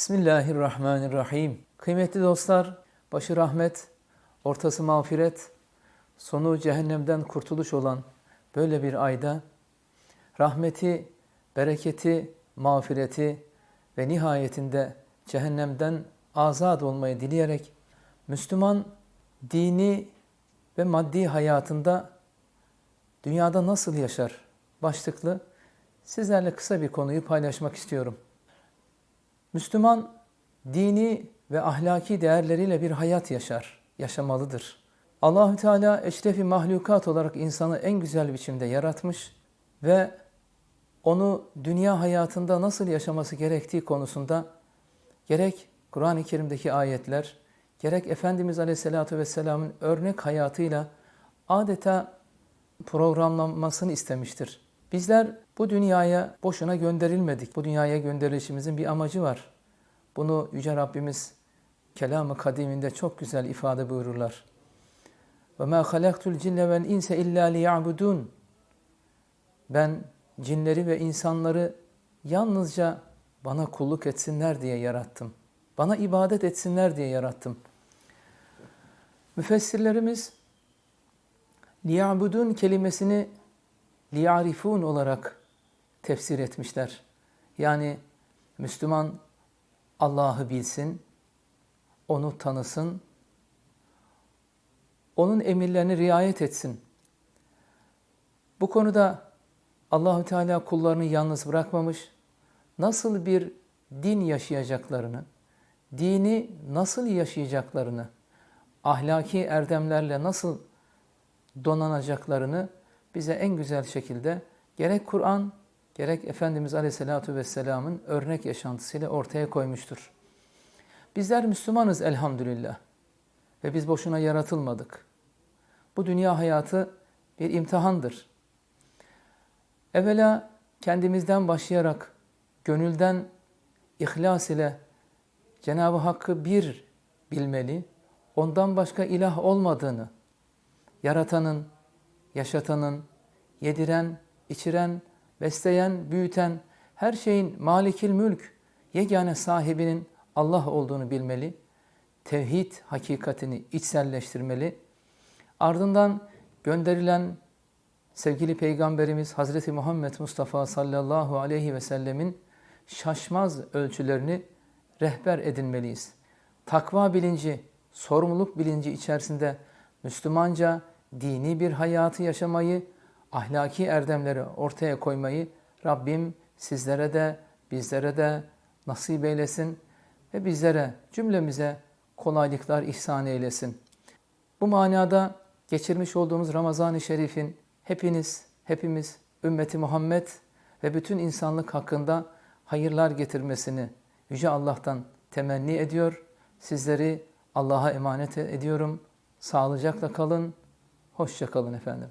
Bismillahirrahmanirrahim. Kıymetli dostlar, başı rahmet, ortası mağfiret, sonu cehennemden kurtuluş olan böyle bir ayda rahmeti, bereketi, mağfireti ve nihayetinde cehennemden azat olmayı dileyerek Müslüman dini ve maddi hayatında dünyada nasıl yaşar başlıklı sizlerle kısa bir konuyu paylaşmak istiyorum. Müslüman dini ve ahlaki değerleriyle bir hayat yaşar, yaşamalıdır. Allahü Teala eşrefi mahlukat olarak insanı en güzel biçimde yaratmış ve onu dünya hayatında nasıl yaşaması gerektiği konusunda gerek Kur'an-ı Kerim'deki ayetler, gerek Efendimiz Aleyhisselatü Vesselam'ın örnek hayatıyla adeta programlanmasını istemiştir. Bizler bu dünyaya boşuna gönderilmedik. Bu dünyaya gönderilişimizin bir amacı var. Bunu Yüce Rabbimiz kelamı kadiminde çok güzel ifade buyururlar. Ve ma halaktul cinne vel insa illa liya'budun. Ben cinleri ve insanları yalnızca bana kulluk etsinler diye yarattım. Bana ibadet etsinler diye yarattım. Müfessirlerimiz liya'budun kelimesini liyarifun olarak tefsir etmişler. Yani Müslüman Allah'ı bilsin, onu tanısın, onun emirlerini riayet etsin. Bu konuda Allahü Teala kullarını yalnız bırakmamış, nasıl bir din yaşayacaklarını, dini nasıl yaşayacaklarını, ahlaki erdemlerle nasıl donanacaklarını bize en güzel şekilde gerek Kur'an gerek Efendimiz Aleyhisselatü Vesselam'ın örnek yaşantısıyla ortaya koymuştur. Bizler Müslümanız elhamdülillah ve biz boşuna yaratılmadık. Bu dünya hayatı bir imtihandır. Evvela kendimizden başlayarak gönülden ihlas ile Cenab-ı Hakk'ı bir bilmeli, ondan başka ilah olmadığını, yaratanın, yaşatanın, yediren, içiren, besleyen, büyüten, her şeyin malikil mülk, yegane sahibinin Allah olduğunu bilmeli, tevhid hakikatini içselleştirmeli, ardından gönderilen sevgili Peygamberimiz Hazreti Muhammed Mustafa sallallahu aleyhi ve sellemin şaşmaz ölçülerini rehber edinmeliyiz. Takva bilinci, sorumluluk bilinci içerisinde Müslümanca dini bir hayatı yaşamayı, ahlaki erdemleri ortaya koymayı Rabbim sizlere de bizlere de nasip eylesin ve bizlere cümlemize kolaylıklar ihsan eylesin. Bu manada geçirmiş olduğumuz Ramazan-ı Şerif'in hepiniz, hepimiz ümmeti Muhammed ve bütün insanlık hakkında hayırlar getirmesini Yüce Allah'tan temenni ediyor. Sizleri Allah'a emanet ediyorum. Sağlıcakla kalın. Hoşça kalın efendim.